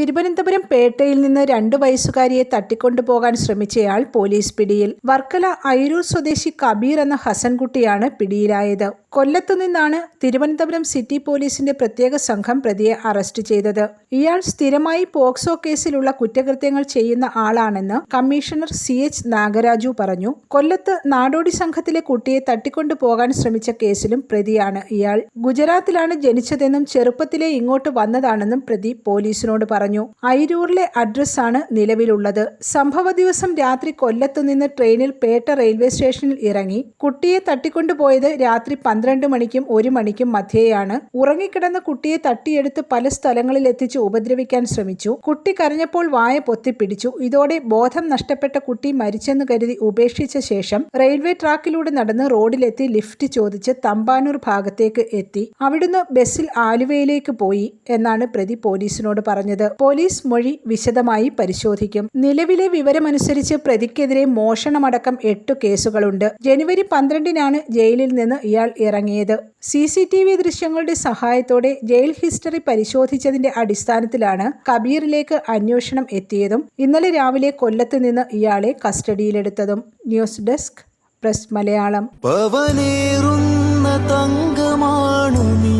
തിരുവനന്തപുരം പേട്ടയിൽ നിന്ന് രണ്ടു വയസ്സുകാരിയെ തട്ടിക്കൊണ്ടുപോകാൻ ശ്രമിച്ചയാൾ പോലീസ് പിടിയിൽ. വർക്കല അയിരൂർ സ്വദേശി കബീർ എന്ന ഹസൻകുട്ടിയാണ് പിടിയിലായത്. കൊല്ലത്തു നിന്നാണ് തിരുവനന്തപുരം സിറ്റി പോലീസിന്റെ പ്രത്യേക സംഘം പ്രതിയെ അറസ്റ്റ് ചെയ്തത്. ഇയാൾ സ്ഥിരമായി പോക്സോ കേസിലുള്ള കുറ്റകൃത്യങ്ങൾ ചെയ്യുന്ന ആളാണെന്ന് കമ്മീഷണർ സി എച്ച് നാഗരാജു പറഞ്ഞു. കൊല്ലത്ത് നാടോടി സംഘത്തിലെ കുട്ടിയെ തട്ടിക്കൊണ്ടു പോകാൻ ശ്രമിച്ച കേസിലും പ്രതിയാണ് ഇയാൾ. ഗുജറാത്തിലാണ് ജനിച്ചതെന്നും ചെറുപ്പത്തിലെ ഇങ്ങോട്ട് വന്നതാണെന്നും പ്രതി പോലീസിനോട് പറഞ്ഞു. അയിരൂറിലെ അഡ്രസ്സാണ് നിലവിലുള്ളത്. സംഭവ ദിവസം രാത്രി കൊല്ലത്തു നിന്ന് ട്രെയിനിൽ പേട്ട റെയിൽവേ സ്റ്റേഷനിൽ ഇറങ്ങി. കുട്ടിയെ തട്ടിക്കൊണ്ടുപോയത് രാത്രി പന്ത്രണ്ട് മണിക്കും ഒരു മണിക്കും മധ്യേയാണ് ഉറങ്ങിക്കിടന്ന കുട്ടിയെ തട്ടിയെടുത്ത് പല സ്ഥലങ്ങളിൽ എത്തിച്ച് ഉപദ്രവിക്കാൻ ശ്രമിച്ചു. കുട്ടി കരഞ്ഞപ്പോൾ വായ പൊത്തിപ്പിടിച്ചു. ഇതോടെ ബോധം നഷ്ടപ്പെട്ട കുട്ടി മരിച്ചെന്ന് കരുതി ഉപേക്ഷിച്ച ശേഷം റെയിൽവേ ട്രാക്കിലൂടെ നടന്ന് റോഡിലെത്തി ലിഫ്റ്റ് ചോദിച്ച് തമ്പാനൂർ ഭാഗത്തേക്ക് എത്തി. അവിടുന്ന് ബസ്സിൽ ആലുവയിലേക്ക് പോയി എന്നാണ് പ്രതി പോലീസിനോട് പറഞ്ഞത്. പോലീസ് മൊഴി വിശദമായി പരിശോധിക്കും. നിലവിലെ വിവരമനുസരിച്ച് പ്രതിക്കെതിരെ മോഷണമടക്കം എട്ടു കേസുകളുണ്ട്. ജനുവരി പന്ത്രണ്ടിനാണ് ജയിലിൽ നിന്ന് ഇയാൾ ഇറങ്ങിയത്. സി സി ടി വി ദൃശ്യങ്ങളുടെ സഹായത്തോടെ ജയിൽ ഹിസ്റ്ററി പരിശോധിച്ചതിന്റെ അടിസ്ഥാനത്തിലാണ് കബീറിലേക്ക് അന്വേഷണം എത്തിയതും ഇന്നലെ രാവിലെ കൊല്ലത്ത് നിന്ന് ഇയാളെ കസ്റ്റഡിയിലെടുത്തതും. News desk press Malayalam. തങ്കമാണു നീ.